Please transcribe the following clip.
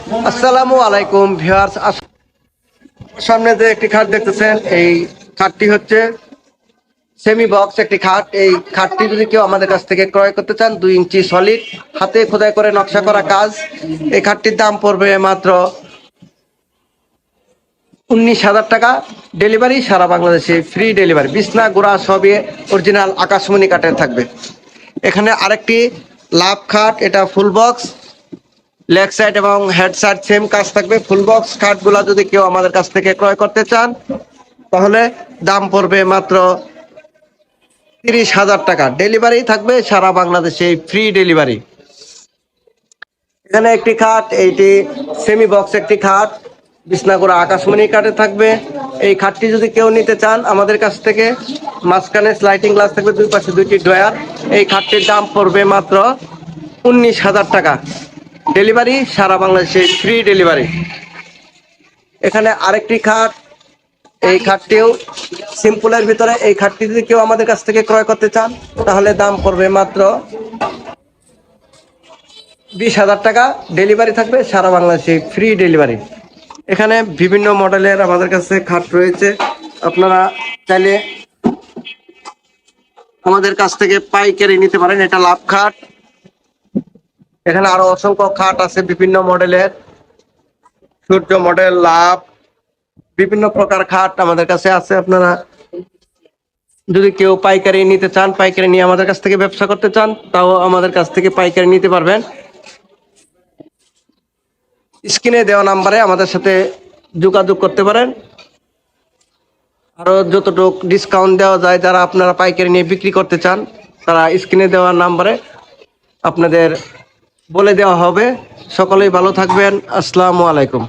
আসসালামু আলাইকুম, ভিউয়ার্স। সামনে যে একটি খাট দেখতেছেন, এই খাটটি হচ্ছে সেমি বক্স একটি খাট। এই খাটটি যদি কেউ আমাদের কাছ থেকে ক্রয় করতে চান, দুই ইঞ্চি সলিড হাতে খোদাই করে নকশা করা কাজ। এই খাটটির দাম পড়বে মাত্র উনিশ হাজার টাকা। ডেলিভারি সারা বাংলাদেশে ফ্রি ডেলিভারি বিছনা, গোড়া সবই অরিজিনাল আকাশমণি কাঠের থাকবে। এখানে আরেকটি লাভ খাট, এটা ফুল বক্স লেগ সাইড এবং হেড সাইড সেম কাজ থাকবে। ফুল বক্স খাটগুলা যদি কেউ আমাদের কাছ থেকে ক্রয় করতে চান, তাহলে দাম পড়বে মাত্র তিরিশ হাজার টাকা। ডেলিভারি থাকবে সারা বাংলাদেশে ফ্রি ডেলিভারি এখানে একটি খাট, এইটি সেমি বক্স একটি খাট। বিছনাগুড়া আকাশমণি কাঠে থাকবে। এই খাটটি যদি কেউ নিতে চান, আমাদের কাছ থেকে মাঝখানে স্লাইডিং গ্লাস থাকবে, দুই পাশে দুইটি ড্রয়ার। এই খাটটির দাম পড়বে মাত্র উনিশ হাজার টাকা। ডেলিভারি, সারা বাংলাদেশে ফ্রি ডেলিভারি এখানে আরেকটি খাট, এই খাটটিও সিম্পলের ভিতরে। এই খাটটি যদি কেউ আমাদের কাছ থেকে ক্রয় করতে চান, তাহলে দাম পড়বে মাত্র বিশ হাজার টাকা। ডেলিভারি থাকবে সারা বাংলাদেশে ফ্রি ডেলিভারি এখানে বিভিন্ন মডেলের আমাদের কাছে খাট রয়েছে। আপনারা চাইলে আমাদের কাছ থেকে পাইকারি নিতে পারেন। এটা লাভ খাট। এখানে আরও অসংখ্য খাট আছে, বিভিন্ন মডেলের। সূর্য মডেল, লাভ, বিভিন্ন প্রকার খাট আমাদের কাছে আছে আপনারা। যদি কেউ পাইকারি নিতে চান, পাইকারি নিয়ে আমাদের কাছ থেকে ব্যবসা করতে চান, তাও আমাদের কাছ থেকে পাইকারি নিতে পারবেন। স্ক্রিনে দেওয়া নাম্বারে আমাদের সাথে যোগাযোগ করতে পারেন। আরও যতটুক ডিসকাউন্ট দেওয়া যায়, যারা আপনারা পাইকারি নিয়ে বিক্রি করতে চান, তারা স্ক্রিনে দেওয়া নাম্বারে আপনাদের বলে দেওয়া হবে। সকলেই ভালো থাকবেন। আসসালামু আলাইকুম।